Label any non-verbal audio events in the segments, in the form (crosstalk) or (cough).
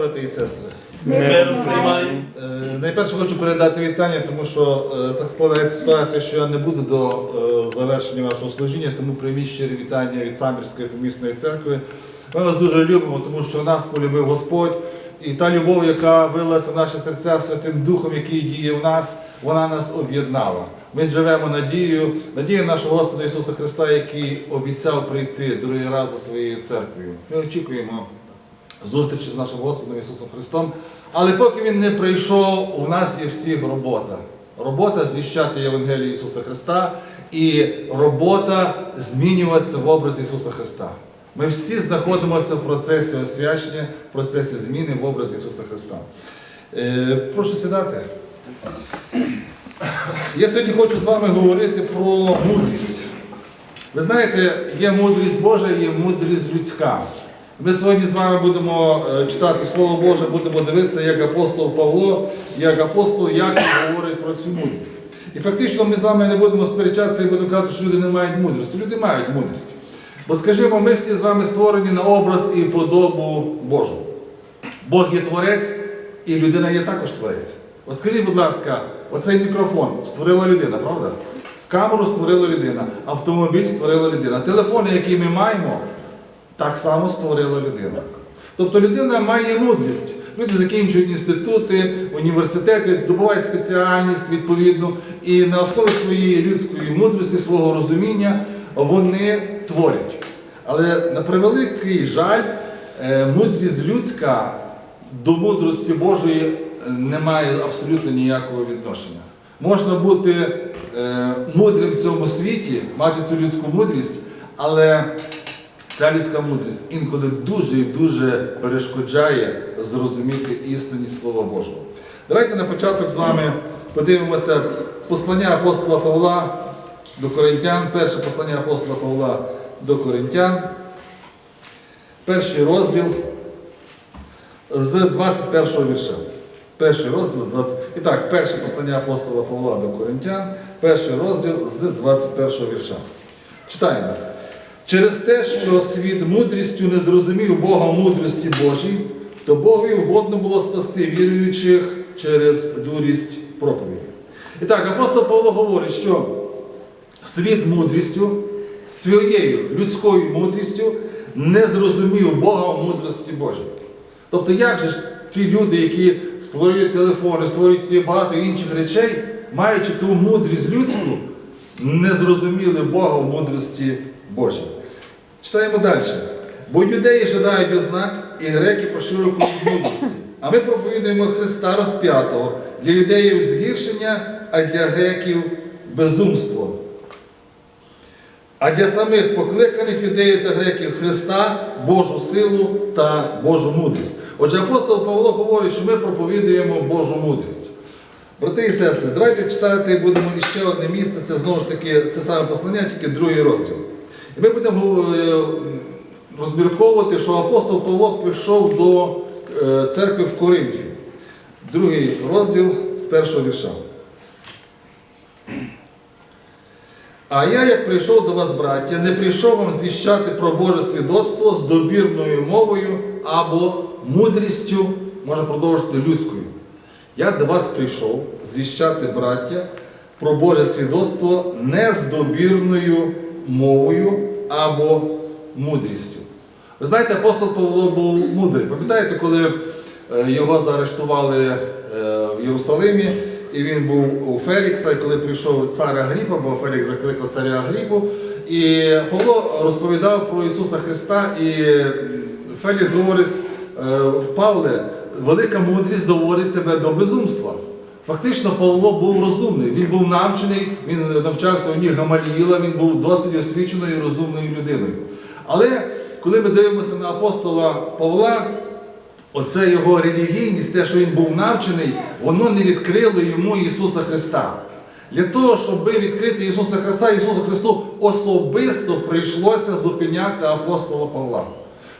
Брати і сестри. Е, найперше хочу передати вітання, тому що е, так складається ситуація, що я не буду до е, завершення вашого служіння, тому прийміть щирі вітання від Самбірської помісної церкви. Ми вас дуже любимо, тому що нас полюбив Господь. І та любов, яка вилилася в наші серця Святим Духом, який діє в нас, вона нас об'єднала. Ми живемо надією, надією нашого Господа Ісуса Христа, який обіцяв прийти другий раз за своєю церквою. Ми очікуємо зустрічі з нашим Господом Ісусом Христом. Але поки Він не прийшов, у нас є всіх робота. Робота звіщати Євангелію Ісуса Христа і робота змінюватися в образі Ісуса Христа. Ми всі знаходимося в процесі освячення, в процесі зміни в образі Ісуса Христа. Е, прошу сідати. Я сьогодні хочу з вами говорити про мудрість. Ви знаєте, є мудрість Божа, є мудрість людська. Ми сьогодні з вами будемо е, читати Слово Боже, будемо дивитися, як апостол Павло, як апостол Яків говорить про цю мудрість. І фактично ми з вами не будемо сперечатися і будемо казати, що люди не мають мудрості. Люди мають мудрість. Бо, скажімо, ми всі з вами створені на образ і подобу Божу. Бог є творець, і людина є також творець. От скажіть, будь ласка, оцей мікрофон створила людина, правда? Камеру створила людина, автомобіль створила людина. Телефони, які ми маємо, так само створила людина. Тобто людина має мудрість. Люди закінчують інститути, університети, здобувають спеціальність відповідну, і на основі своєї людської мудрості, свого розуміння вони творять. Але на превеликий жаль, е, мудрість людська до мудрості Божої е, не має абсолютно ніякого відношення. Можна бути е, мудрим в цьому світі, мати цю людську мудрість, але ця людська мудрість інколи дуже і дуже перешкоджає зрозуміти істинність Слова Божого. Давайте на початок з вами подивимося послання апостола Павла до Коринтян, перше послання апостола Павла до Коринтян, перший розділ з 21 вірша. Перший розділ 20... І так, перше послання апостола Павла до Коринтян, перший розділ з 21 вірша. Читаємо. Через те, що світ мудрістю не зрозумів Бога мудрості Божій, то Богові вгодно було спасти віруючих через дурість проповіді. І так, апостол Павло говорить, що світ мудрістю, своєю людською мудрістю не зрозумів Бога мудрості Божій. Тобто, як же ж ті люди, які створюють телефони, створюють ці багато інших речей, маючи ту мудрість людську, не зрозуміли Бога в мудрості Божій. Читаємо далі. Бо юдеї жадають ознак і греки поширокої мудрості. А ми проповідуємо Христа розп'ятого для юдеїв згіршення, а для греків безумство. А для самих покликаних юдеїв та греків Христа Божу силу та Божу мудрість. Отже, апостол Павло говорить, що ми проповідуємо Божу мудрість. Брати і сестри, давайте читати будемо іще одне місце, це знову ж таки це саме послання, тільки другий розділ. І ми будемо е, розмірковувати, що апостол Павло пішов до е, церкви в Коринфі. Другий розділ з першого вірша. А я, як прийшов до вас, браття, не прийшов вам звіщати про Боже свідоцтво з добірною мовою або мудрістю, можна продовжити людською. Я до вас прийшов звіщати, браття, про Боже свідоцтво не з добірною мовою або мудрістю. Ви знаєте, апостол Павло був мудрий. Пам'ятаєте, коли е, його заарештували е, в Єрусалимі, і він був у Фелікса, і коли прийшов цар Агріпа, бо Фелікс закликав царя Агріпу, і Павло розповідав про Ісуса Христа, і Фелікс говорить, «Е, Павле, велика мудрість доводить тебе до безумства. Фактично Павло був розумний, він був навчений, він навчався у ніг Гамаліїла, він був досить освіченою і розумною людиною. Але коли ми дивимося на апостола Павла, оце його релігійність, те, що він був навчений, воно не відкрило йому Ісуса Христа. Для того, щоб відкрити Ісуса Христа, Ісусу Христу особисто прийшлося зупиняти апостола Павла.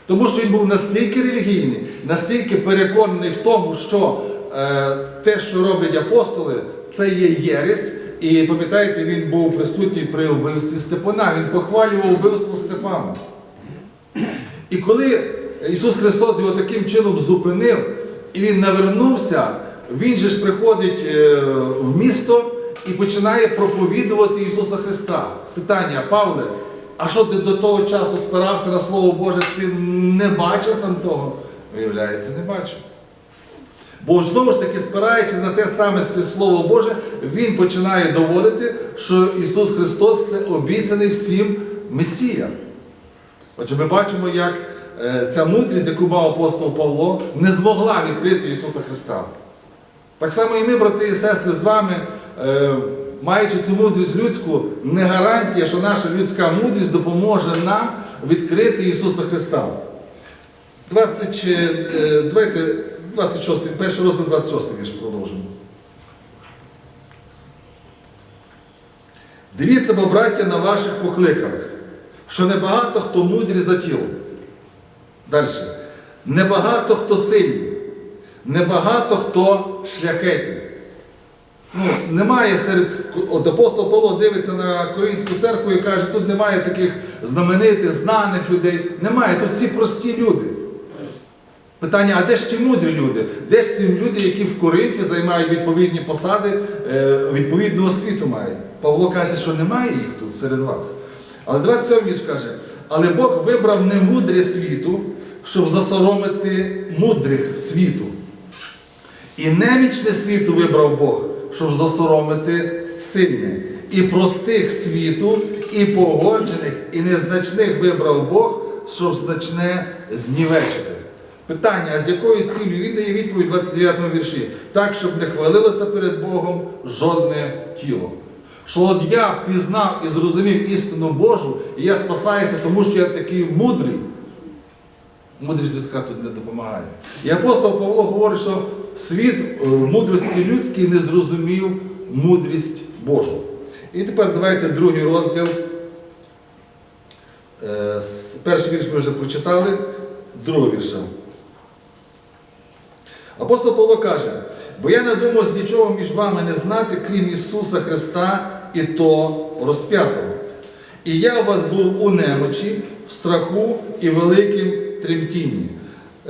Тому що він був настільки релігійний, настільки переконаний в тому, що те, що роблять апостоли, це є єресь. І пам'ятаєте, він був присутній при вбивстві Степана. Він похвалював вбивство Степана. І коли Ісус Христос його таким чином зупинив, і він навернувся, він же ж приходить е, в місто і починає проповідувати Ісуса Христа. Питання, Павле, а що ти до того часу спирався на Слово Боже, ти не бачив там того? Виявляється, не бачив. Бо знову ж таки, спираючись на те саме Слово Боже, він починає доводити, що Ісус Христос це обіцяний всім Месія. Отже, ми бачимо, як е, ця мудрість, яку мав апостол Павло, не змогла відкрити Ісуса Христа. Так само і ми, брати і сестри, з вами, е, маючи цю мудрість людську, не гарантія, що наша людська мудрість допоможе нам відкрити Ісуса Христа. 20, е, давайте 26, перший розділ 26 вірш продовжимо. Дивіться, бо, браття, на ваших покликаних, що небагато хто мудрі за тілом. Далі. Небагато хто сильний, небагато хто шляхетний. Ну, немає серед. От апостол Павло дивиться на Коринську церкву і каже, тут немає таких знаменитих, знаних людей. Немає, тут всі прості люди. Питання, а де ж ті мудрі люди? Де ж ці люди, які в Коринфі займають відповідні посади, е, відповідну освіту мають? Павло каже, що немає їх тут серед вас. Але 27 вірш каже, але Бог вибрав не мудрі світу, щоб засоромити мудрих світу. І немічне світу вибрав Бог, щоб засоромити сильне. І простих світу, і погоджених, і незначних вибрав Бог, щоб значне знівечити. Питання, а з якою цілею він дає відповідь в 29 вірші, так, щоб не хвалилося перед Богом жодне тіло. Що от я пізнав і зрозумів істину Божу, і я спасаюся, тому що я такий мудрий. Мудрість людська тут не допомагає. І апостол Павло говорить, що світ е, в мудрості людській не зрозумів мудрість Божу. І тепер давайте другий розділ. Е, Перший вірш ми вже прочитали, другий вірша. Апостол Павло каже, бо я не думав з нічого між вами не знати, крім Ісуса Христа і то розп'ятого. І я у вас був у немочі, в страху і великим тремтінні.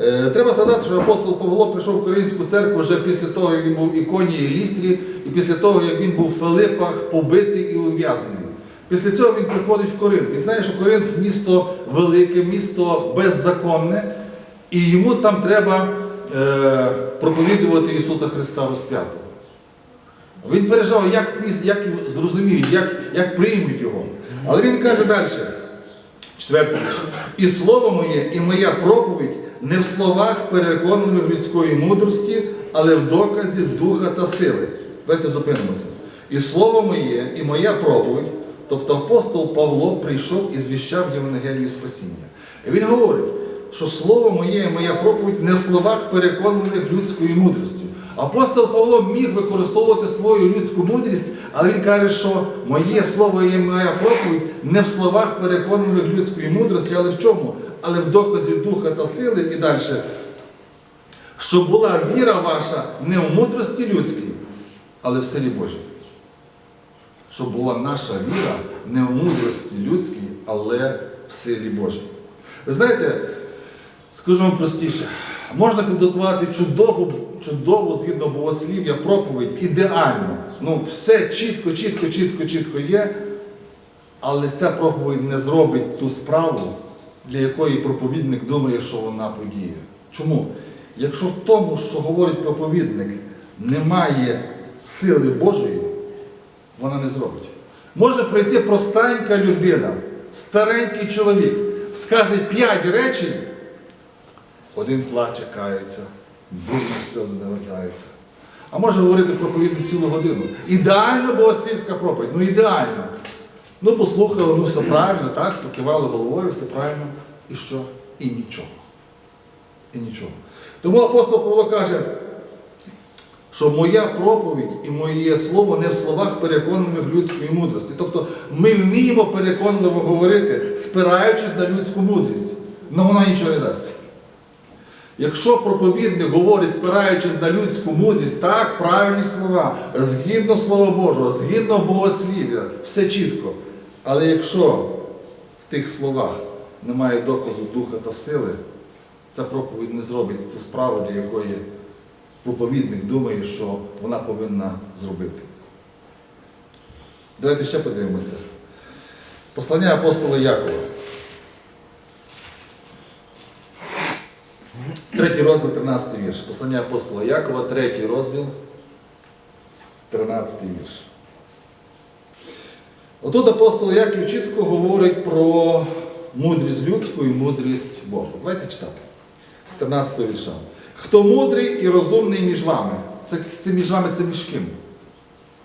Е, Треба згадати, що апостол Павло прийшов в Коринську церкву вже після того, як він був іконі і лістрі, і після того, як він був в Филипах побитий і ув'язнений. Після цього він приходить в Коринф. І знає, що Коринф місто велике, місто беззаконне, і йому там треба проповідувати Ісуса Христа розп'ятого. Він переживав, як, як зрозуміють, як, як приймуть його. Але він каже далі, четвертий вірш. І слово моє, і моя проповідь не в словах переконливих людської мудрості, але в доказі духа та сили. Давайте зупинимося. І слово моє, і моя проповідь, тобто апостол Павло прийшов і звіщав Євангелію спасіння. І він говорить, що слово моє і моя проповідь не в словах переконливих людської мудрості. Апостол Павло міг використовувати свою людську мудрість, але він каже, що моє слово і моя проповідь не в словах переконливих людської мудрості, але в чому? Але в доказі духа та сили і далі. Щоб була віра ваша не в мудрості людській, але в силі Божій. Щоб була наша віра не в мудрості людській, але в силі Божій. Ви знаєте, скажу вам простіше, можна підготувати чудову, чудову згідно богослів'я проповідь ідеально. Ну, все чітко, чітко, чітко, чітко є, але ця проповідь не зробить ту справу, для якої проповідник думає, що вона подіє. Чому? Якщо в тому, що говорить проповідник, немає сили Божої, вона не зробить. Може прийти простенька людина, старенький чоловік, скаже п'ять речень, один плаче, кається, другий сльози навертається. А може говорити проповідник цілу годину. Ідеально богослівська проповідь, ну ідеально. Ну, послухали, ну все правильно, так, покивали головою, все правильно. І що? І нічого. І нічого. Тому апостол Павло каже, що моя проповідь і моє слово не в словах переконливих людської мудрості. Тобто ми вміємо переконливо говорити, спираючись на людську мудрість, але вона нічого не дасть. Якщо проповідник говорить, спираючись на людську мудрість, так, правильні слова, згідно Слова Божого, згідно Богослів'я, все чітко. Але якщо в тих словах немає доказу духа та сили, ця проповідь не зробить цю справу, для якої проповідник думає, що вона повинна зробити. Давайте ще подивимося. Послання апостола Якова. Третій розділ, 13 вірш. Послання апостола Якова, третій розділ, 13 вірш. Отут апостол Яків чітко говорить про мудрість людську і мудрість Божу. Давайте читати. З 13 вірша. Хто мудрий і розумний між вами? Це, це між вами це між ким?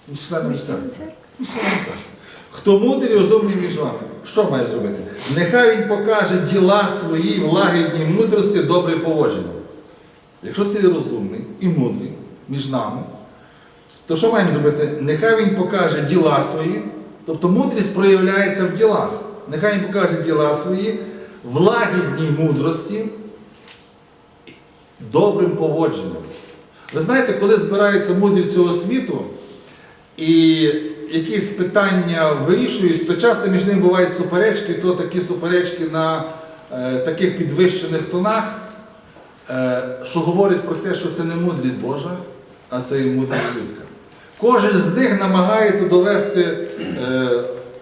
Між членами церкви. Між членами церкви. Хто мудрий і розумний між вами? Що має зробити? Нехай він покаже діла свої в лагідній мудрості добре поводження. Якщо ти розумний і мудрий між нами, то що маємо зробити? Нехай він покаже діла свої, тобто мудрість проявляється в ділах. Нехай він покаже діла свої в лагідній мудрості, добрим поводженням. Ви знаєте, коли збираються мудрі цього світу і якісь питання вирішують, то часто між ними бувають суперечки, то такі суперечки на е, таких підвищених тонах, е, що говорять про те, що це не мудрість Божа, а це і мудрість людська. Кожен з них намагається довести, е,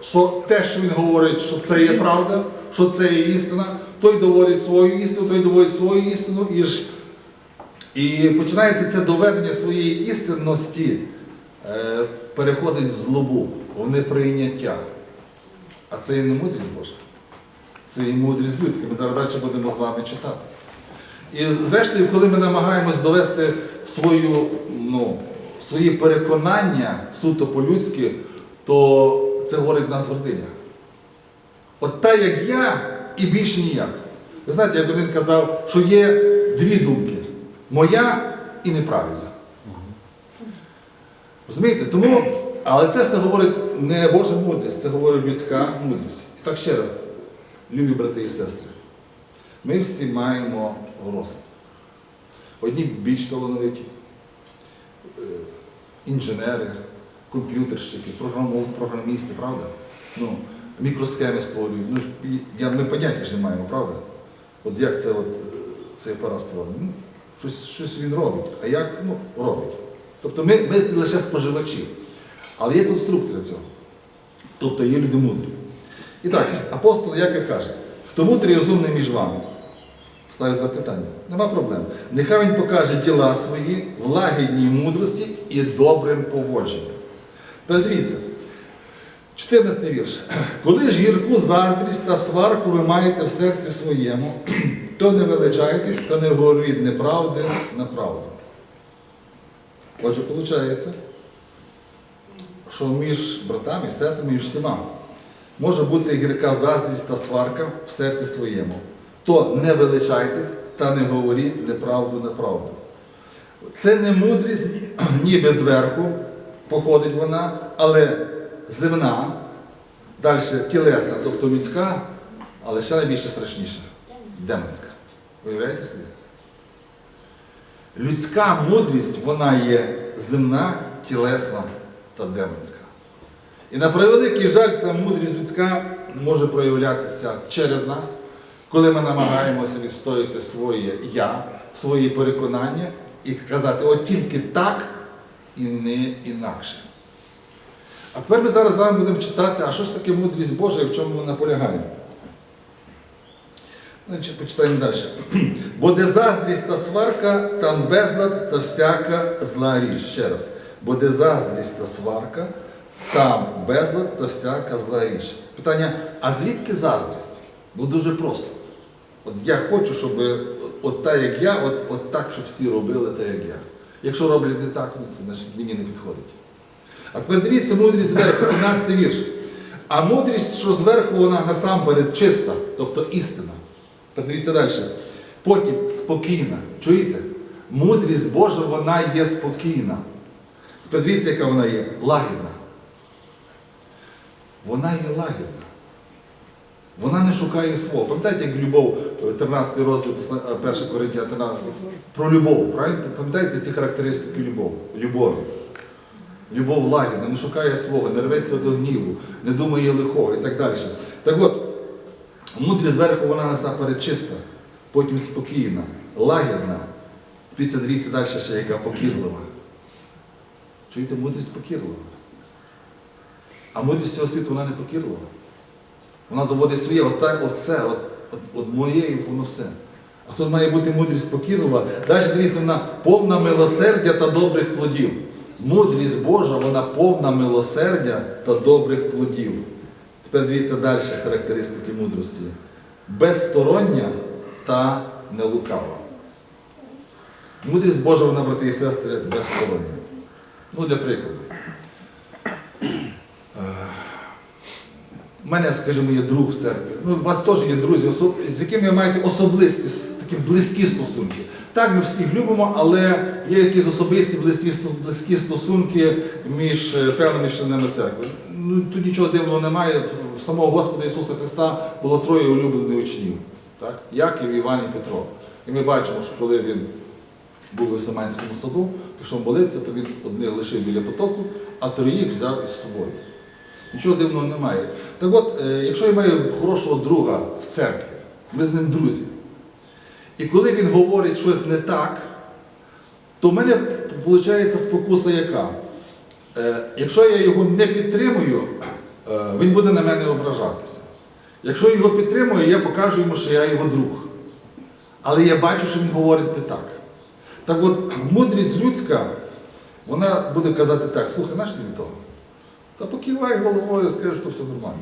що те, що він говорить, що це є правда, що це є істина, той доводить свою істину, той доводить свою істину, і ж і починається це доведення своєї істинності, переходить в злобу, в неприйняття. А це і не мудрість Божа. Це і мудрість людська. Ми зараз далі будемо з вами читати. І зрештою, коли ми намагаємось довести свою, ну, свої переконання суто по-людськи, то це говорить нас гординя. От та, як я, і більше ніяк. Ви знаєте, як один казав, що є дві думки моя і неправильна. Розумієте? Тому, але це все говорить не Божа мудрість, це говорить людська мудрість. І так ще раз, любі брати і сестри, ми всі маємо розум. Одні більш талановиті, е, інженери, комп'ютерщики, програмісти, правда? Ну, мікросхеми створюють. Ну, я, ми поняття ж маємо, правда? От як це от, е, цей апарат створений? Ну, щось, щось він робить. А як? Ну, робить. Тобто ми, ми лише споживачі. Але є конструктори цього. Тобто є люди мудрі. І так, апостол Яків каже, хто мудрий і розумний між вами? Ставить запитання. Нема проблем. Нехай він покаже діла свої в мудрості і добрим поводженням. Передивіться, 14 вірш. Коли ж гірку заздрість та сварку ви маєте в серці своєму, то не величайтесь, то не говоріть неправди на правду. Отже, виходить, що між братами сестрами, між всіма може бути гірка заздрість та сварка в серці своєму. То не величайтесь та не говоріть неправду на правду. Це не мудрість (clears throat) ніби зверху походить вона, але земна, далі тілесна, тобто людська, але ще найбільше страшніша демонська. Уявляєте собі? Людська мудрість, вона є земна, тілесна та демонська. І на превеликий жаль, ця мудрість людська може проявлятися через нас, коли ми намагаємося відстояти своє я, свої переконання і казати, от тільки так і не інакше. А тепер ми зараз з вами будемо читати, а що ж таке мудрість Божа і в чому вона полягає. Значить, почитаємо далі. (clears throat) Бо де заздрість та сварка, там безлад та всяка зла річ. Ще раз. Бо де заздрість та сварка, там безлад та всяка зла річ. Питання, а звідки заздрість? Ну дуже просто. От я хочу, щоб от так, як я, от, от так, щоб всі робили так, як я. Якщо роблять не так, ну це значить мені не підходить. А тепер дивіться, мудрість зверху, 17 вірш. А мудрість, що зверху, вона насамперед чиста, тобто істина. Подивіться далі. Потім спокійна. Чуєте? Мудрість Божа, вона є спокійна. Тепер дивіться, яка вона є лагідна. Вона є лагідна. Вона не шукає свого. Пам'ятаєте, як любов, е, 13 розділ 1 Коринтія 13, про любов, правильно? Пам'ятаєте ці характеристики любов? любові? Любов лагідна, не шукає свого, не рветься до гніву, не думає лихого і так далі. Так от, мудрість зверху вона насамперед чиста. потім спокійна, лагідна. Дивіться, дивіться далі ще яка покірлива. Чуєте, мудрість покірлива. А мудрість цього світу вона не покірлива. Вона доводить своє, отак, оце, от, от, от моє і воно все. А тут має бути мудрість покірлива. Далі дивіться, вона повна милосердя та добрих плодів. Мудрість Божа, вона повна милосердя та добрих плодів. Тепер дивіться далі характеристики мудрості. Безстороння та нелукава. Мудрість Божа, вона, брати і сестри, безстороння. Ну, для прикладу. У мене, скажімо, є друг в церкві. Ну, у вас теж є друзі, з якими ви маєте особисті, такі близькі стосунки. Так, ми всіх любимо, але є якісь особисті близькі, близькі стосунки між е, певними членами церкви. Ну, тут нічого дивного немає. В самого Господа Ісуса Христа було троє улюблених учнів. Так? Яків, Іван і Петро. І ми бачимо, що коли він був у Саманському саду, пішов молитися, то він одних лишив біля потоку, а троїх взяв із собою. Нічого дивного немає. Так от, е, якщо я маю хорошого друга в церкві, ми з ним друзі, і коли він говорить щось не так, то в мене виходить спокуса яка? Е, Якщо я його не підтримую, е, він буде на мене ображатися. Якщо я його підтримую, я покажу йому, що я його друг. Але я бачу, що він говорить не так. Так от, мудрість людська, вона буде казати так, слухай, наш тобі того. Та покивай головою, скажеш, що все нормально.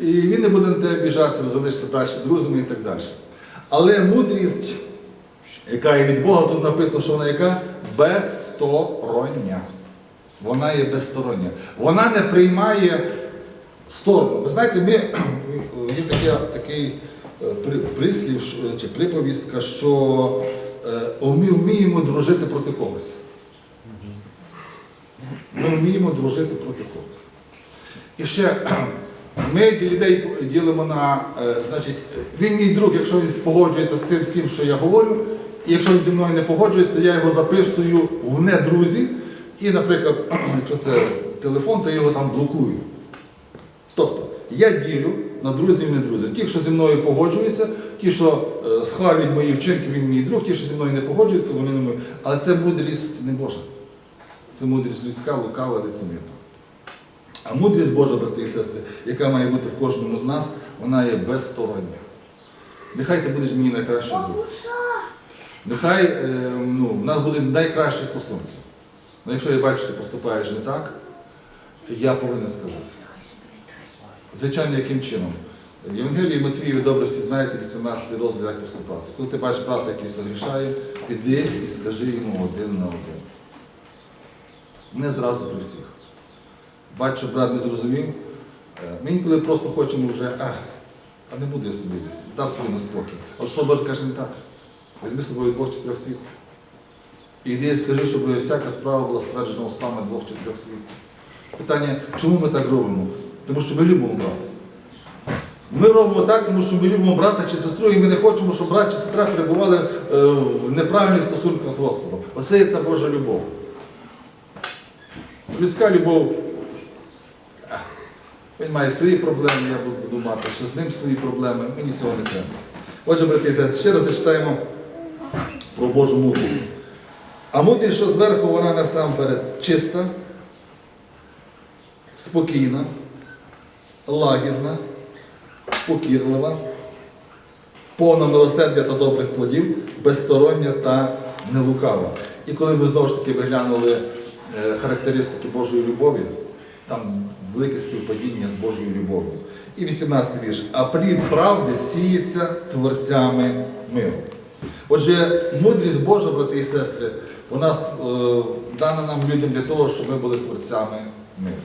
І він не буде на тебе біжатися, залишиться далі друзями і так далі. Але мудрість, яка є від Бога, тут написано, що вона яка безстороння. Вона є безстороння. Вона не приймає сторону. Ви знаєте, ми, (clears throat) є таке, такий е, при- прислів чи приповістка, що е, ми вміємо дружити проти когось. Ми вміємо дружити проти когось. І ще (clears throat) ми людей ділимо на, е, значить, він мій друг, якщо він погоджується з тим всім, що я говорю, і якщо він зі мною не погоджується, я його записую в недрузі. І, наприклад, (clears throat) якщо це телефон, то його там блокую. Тобто, я ділю на друзів і не друзів. Ті, що зі мною погоджуються, ті, що е, схвалюють мої вчинки, він мій друг, ті, що зі мною не погоджуються, вони не мої. Але це мудрість не Божа. Це мудрість людська, лукава, лицемірна. А мудрість Божа, брати і сестри, яка має бути в кожному з нас, вона є безстороння. Нехай ти будеш мені найкращий друг. Нехай е, ну, в нас будуть найкращі стосунки. Ну, якщо я бачу, ти поступаєш не так, я повинен сказати. Звичайно, яким чином? В Євангелії Матвієві добре всі знаєте, 18 розділ, як поступати. Коли ти бачиш брата, який согрішає, піди і скажи йому один на один. Не зразу при всіх. Бачу, брат не зрозумів. е, Ми інколи просто хочемо вже, а, а не буду я собі, дав собі на спокій. Але Слово Боже каже не так. Візьми з собою двох чи трьох світ. І йди і скажи, щоб всяка справа була стверджена устами двох чи трьох світ. Питання, чому ми так робимо? Тому що ми любимо брата. Ми робимо так, тому що ми любимо брата чи сестру, і ми не хочемо, щоб брат чи сестра перебували е, в неправильних стосунках з Господом. Оце є ця Божа любов. Людська любов. Він має свої проблеми, я буду мати, що з ним свої проблеми, мені цього не треба. Отже, брати ще раз зачитаємо про Божу мудрість. А мудрість, що зверху, вона насамперед чиста, спокійна, лагідна, покірлива, повна милосердя та добрих плодів, безстороння та нелукава. І коли ми знову ж таки виглянули е, характеристики Божої любові, там велике співпадіння з Божою любов'ю. І 18 вірш. А плід правди сіється творцями миру. Отже, мудрість Божа, брати і сестри, вона е, дана нам людям для того, щоб ми були творцями миру.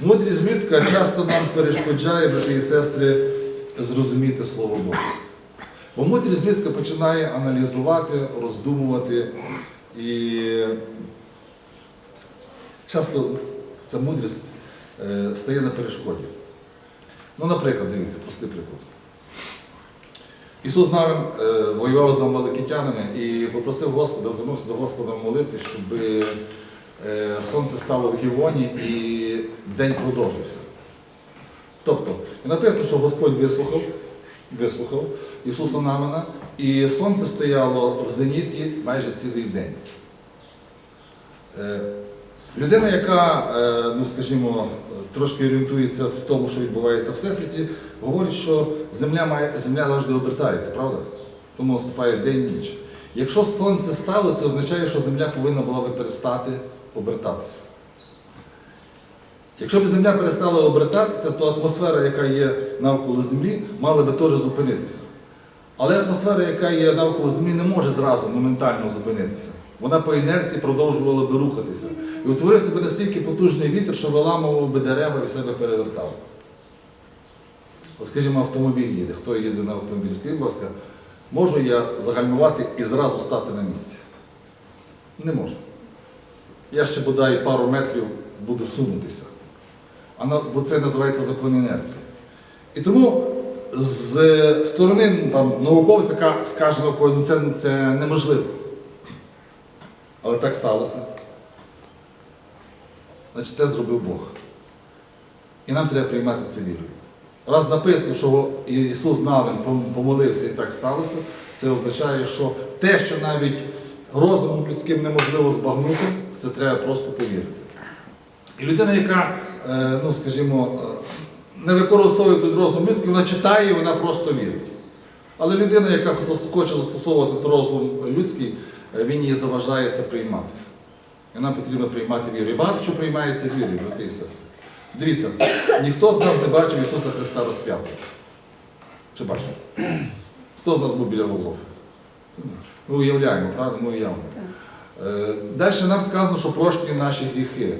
Мудрість людська часто нам перешкоджає, брати і сестри, зрозуміти Слово Боже. Бо мудрість людська починає аналізувати, роздумувати і часто ця мудрість е, стає на перешкоді. Ну, наприклад, дивіться, простий приклад. Ісус Навин е, воював з амаликитянами і попросив Господа, звернувся до Господа молити, щоб е, сонце стало в Гівоні і день продовжився. Тобто, написано, що Господь вислухав вислухав Ісуса Навина, і сонце стояло в зеніті майже цілий день. Е, Людина, яка, ну скажімо, трошки орієнтується в тому, що відбувається в Всесвіті, говорить, що земля, має, земля завжди обертається, правда? Тому наступає день-ніч. Якщо сонце стало, це означає, що земля повинна була би перестати обертатися. Якщо б земля перестала обертатися, то атмосфера, яка є навколо землі, мала би теж зупинитися. Але атмосфера, яка є навколо землі, не може зразу моментально зупинитися. Вона по інерції продовжувала би рухатися. І утворився би настільки потужний вітер, що виламував би дерева і себе перевертав. От, скажімо, автомобіль їде. Хто їде на автомобілі? Скажіть, будь ласка, можу я загальмувати і зразу стати на місці? Не можу. Я ще бодай пару метрів буду сунутися. А на- бо це називається закон інерції. І тому з сторони ну, там, науковця ка- скаже ну це, це неможливо. Але так сталося. Значить, те зробив Бог. І нам треба приймати це вірою. Раз написано, що Ісус Навин пом- помолився і так сталося, це означає, що те, що навіть розумом людським неможливо збагнути, це треба просто повірити. І людина, яка, е, ну скажімо, е, не використовує тут розум людський, вона читає і вона просто вірить. Але людина, яка хоче застосовувати розум людський, він її заважає це приймати. І нам потрібно приймати віру. І багато що приймається вірою, брати і сестри. Дивіться, ніхто з нас не бачив Ісуса Христа розп'ятого. Чи бачив? Хто з нас був біля Голгофи? Ми уявляємо, правда? Ми уявляємо. Е, Далі нам сказано, що прощені наші гріхи.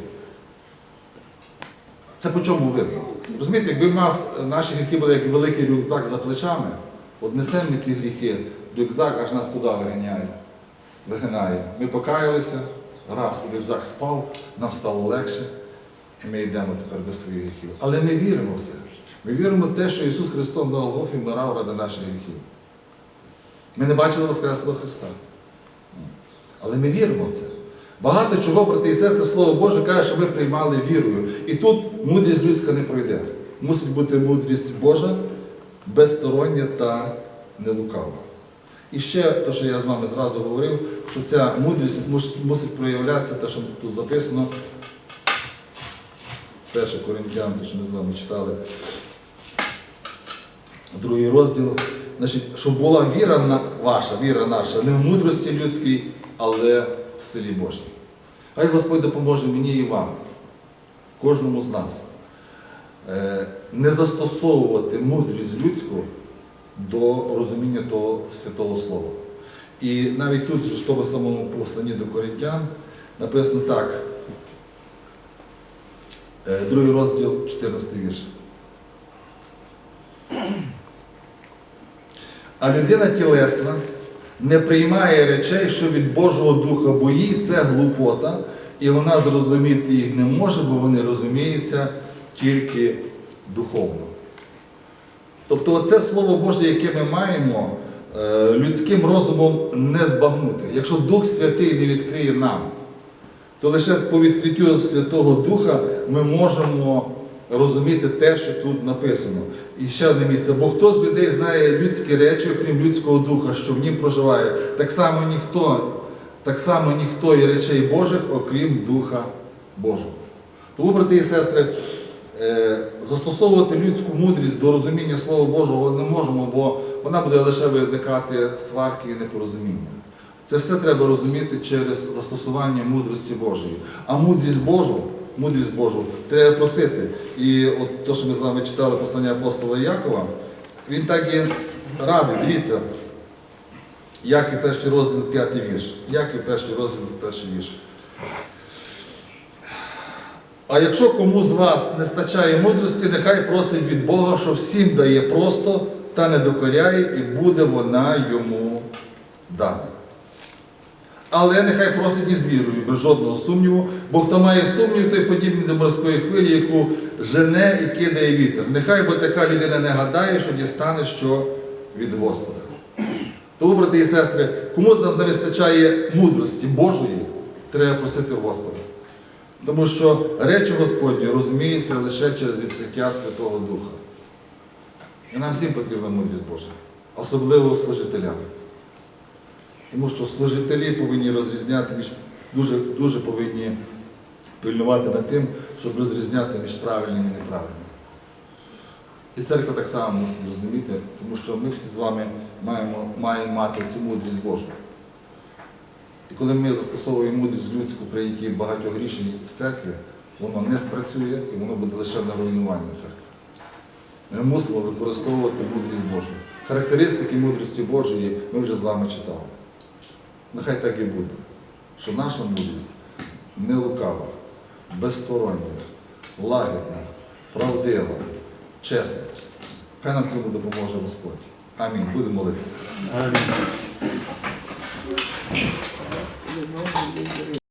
Це по чому видно? Розумієте, якби в нас е, наші гріхи були як великий рюкзак за плечами, от несемо ми ці гріхи, рюкзак аж нас туди виганяє, вигинає. Ми покаялися, раз, рюкзак спав, нам стало легше, і ми йдемо тепер без своїх гріхів. Але ми віримо в це. Ми віримо в те, що Ісус Христос на Голгофі вмирав ради наших гріхів. Ми не бачили Воскреслого Христа. Але ми віримо в це. Багато чого, брати і сестри, Слово Боже каже, що ми приймали вірою. І тут мудрість людська не пройде. Мусить бути мудрість Божа, безстороння та нелукава. І ще те, що я з вами зразу говорив, що ця мудрість мусить проявлятися, те, що тут записано, перше Коринтян, те, що ми з вами читали, другий розділ. Значить, щоб була віра ваша, віра наша, не в мудрості людській, але в силі Божій. Хай Господь допоможе мені і вам, кожному з нас, е, не застосовувати мудрість людську до розуміння того святого Слова. І навіть тут, в тому самому посланні до коринтян, написано так, е, другий розділ, 14 вірш. А людина тілесна не приймає речей, що від Божого Духа, бо їй це глупота, і вона зрозуміти їх не може, бо вони розуміються тільки духовно. Тобто оце Слово Боже, яке ми маємо, е, людським розумом не збагнути. Якщо Дух Святий не відкриє нам, то лише по відкриттю Святого Духа ми можемо розуміти те, що тут написано. І ще одне місце. Бо хто з людей знає людські речі, окрім людського духа, що в нім проживає, так само ніхто, так само ніхто і речей Божих, окрім Духа Божого. Тому, брати і сестри, застосовувати людську мудрість до розуміння Слова Божого не можемо, бо вона буде лише виникати сварки і непорозуміння. Це все треба розуміти через застосування мудрості Божої. А мудрість Божу, мудрість Божу треба просити. І от те, що ми з вами читали послання апостола Якова, він так і радий. Дивіться, Яків перший розділ, п'ятий вірш. Яків перший розділ, перший вірш. А якщо кому з вас не стачає мудрості, нехай просить від Бога, що всім дає просто та не докоряє, і буде вона йому дана. Але нехай просить із вірою, без жодного сумніву, бо хто має сумнів, той подібний до морської хвилі, яку жене і кидає вітер. Нехай бо така людина не гадає, що дістане що від Господа. Тому, брати і сестри, кому з нас не вистачає мудрості Божої, треба просити Господа. Тому що речі Господні розуміються лише через відкриття Святого Духа. І нам всім потрібна мудрість Божа, особливо служителям. Тому що служителі повинні розрізняти між дуже, дуже повинні пильнувати над тим, щоб розрізняти між правильним і неправильним. І церква так само мусить розуміти, тому що ми всі з вами маємо, маємо мати цю мудрість Божу. І коли ми застосовуємо мудрість людську при якій багатьох рішень в церкві, воно не спрацює і воно буде лише на руйнуванні церкви. Ми мусимо використовувати мудрість Божу. Характеристики мудрості Божої ми вже з вами читали. Нехай так і буде, що наша мудрість не лукава, безстороння, лагідна, правдива, чесна. Хай нам цьому допоможе Господь. Амінь. Будемо молитися. Амінь. Ноги,